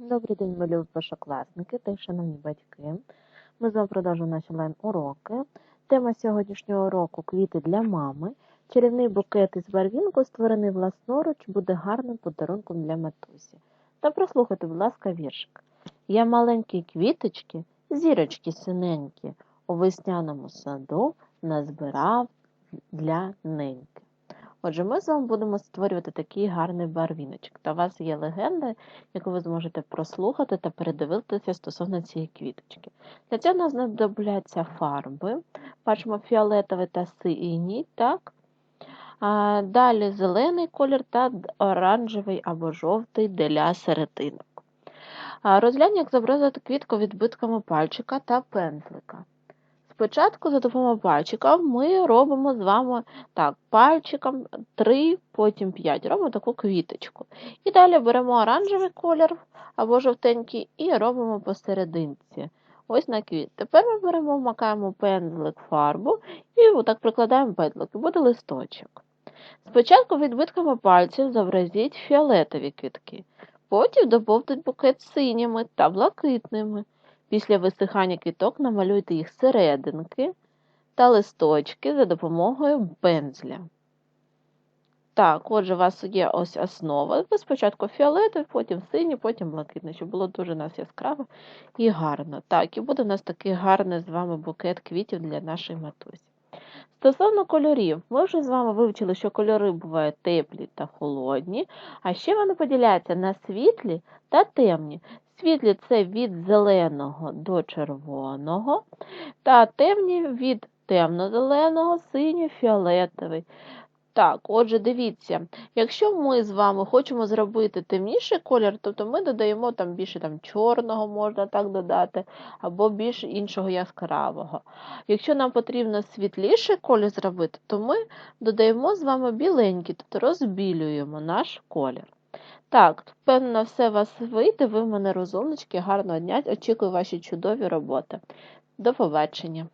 Добрий день, мої першокласники та шановні батьки. Ми з вами продовжуємо наші онлайн-уроки. Тема сьогоднішнього уроку квіти для мами. Чарівний букет із барвінку, створений власноруч, буде гарним подарунком для матусі. Та прослухайте, будь ласка, віршик. Я маленькі квіточки, зірочки синенькі, у весняному саду назбирав для неньки. Отже, ми з вами будемо створювати такий гарний барвіночок. Та у вас є легенда, яку ви зможете прослухати та передивитися стосовно цієї квіточки. Для цього нам знадобляться фарби. Бачимо фіолетовий та синій, так? А, далі зелений колір та оранжевий або жовтий для серединок. Розглянь, як зобразити квітку відбитками пальчика та пензлика. Спочатку за допомогою пальчика ми робимо з вами так, пальчиком 3, потім 5. Робимо таку квіточку. І далі беремо оранжевий колір або жовтенький і робимо посерединці. Ось на квіт. Тепер ми беремо, вмакаємо пензлик фарбу і отак прикладаємо пензлик, і буде листочок. Спочатку відбитками пальців зобразіть фіолетові квітки, потім доповніть букет синіми та блакитними. Після висихання квіток намалюйте їх серединки та листочки за допомогою пензля. Так, отже, у вас є ось основа. Ви спочатку фіолетовий, потім синій, потім блакитний, щоб було дуже у нас яскраво і гарно. Так, і буде у нас такий гарний з вами букет квітів для нашої матусі. Стосовно кольорів, ми вже з вами вивчили, що кольори бувають теплі та холодні, а ще вони поділяються на світлі та темні. Світлі це від зеленого до червоного, та темні від темно-зеленого, синій, фіолетовий. Так, отже, дивіться, якщо ми з вами хочемо зробити темніший колір, тобто ми додаємо там більше там, чорного, можна так додати, або більше іншого яскравого. Якщо нам потрібно світліший колір зробити, то ми додаємо з вами біленький, тобто розбілюємо наш колір. Так, впевнена все вас вийде, ви в мене розумнички, гарного дня, очікую ваші чудові роботи. До побачення!